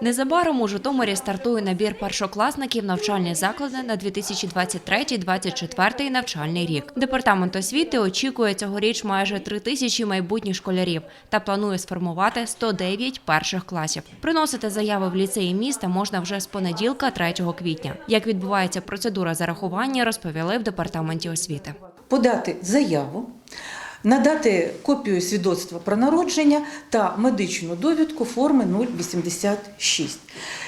Незабаром у Житомирі стартує набір першокласників навчальні заклади на 2023-2024 навчальний рік. Департамент освіти очікує цьогоріч майже три тисячі майбутніх школярів та планує сформувати 109 перших класів. Приносити заяви в ліцеї міста можна вже з понеділка, 3 квітня. Як відбувається процедура зарахування, розповіли в департаменті освіти. подати заяву, надати копію свідоцтва про народження та медичну довідку форми 086.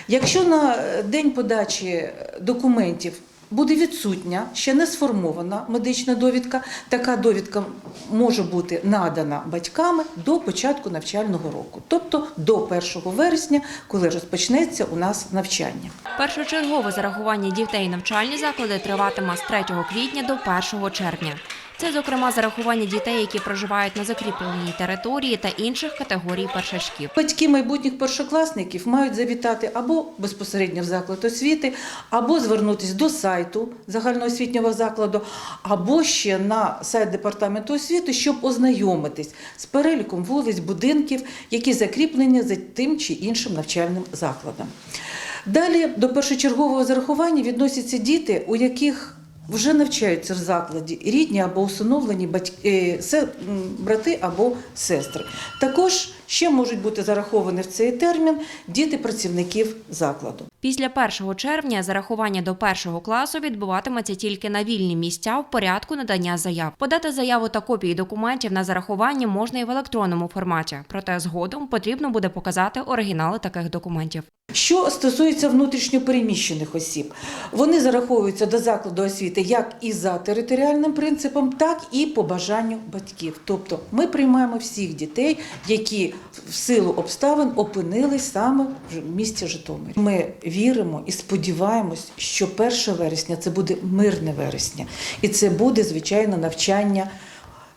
Якщо на день подачі документів буде відсутня, ще не сформована медична довідка, така довідка може бути надана батьками до початку навчального року, тобто до 1 вересня, коли розпочнеться у нас навчання. Першочергове зарахування дітей навчальні заклади триватиме з 3 квітня до 1 червня. Це, зокрема, зарахування дітей, які проживають на закріпленій території та інших категорій першачків. Батьки майбутніх першокласників мають завітати або безпосередньо в заклад освіти, або звернутися до сайту загальноосвітнього закладу, або ще на сайт департаменту освіти, щоб ознайомитись з переліком вулиць, будинків, які закріплені за тим чи іншим навчальним закладом. Далі до першочергового зарахування відносяться діти, у яких вже навчаються в закладі рідні або усиновлені батьки, се- брати або сестри. Також ще можуть бути зараховані в цей термін діти працівників закладу. Після 1 червня зарахування до першого класу відбуватиметься тільки на вільні місця в порядку надання заяв. Подати заяву та копії документів на зарахування можна і в електронному форматі, проте згодом потрібно буде показати оригінали таких документів. Що стосується внутрішньопереміщених осіб, вони зараховуються до закладу освіти як і за територіальним принципом, так і по бажанню батьків. Тобто ми приймаємо всіх дітей, які в силу обставин опинились саме в місті Житомирі. Ми віримо і сподіваємось, що 1 вересня це буде мирне вересня, і це буде звичайно навчання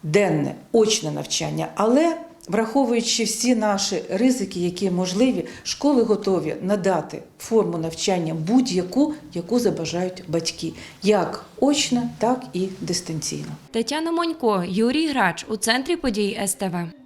денне, очне навчання. Але враховуючи всі наші ризики, які можливі, школи готові надати форму навчання будь-яку, яку забажають батьки, як очно, так і дистанційно. Тетяна Монько, Юрій Грач у центрі подій СТВ.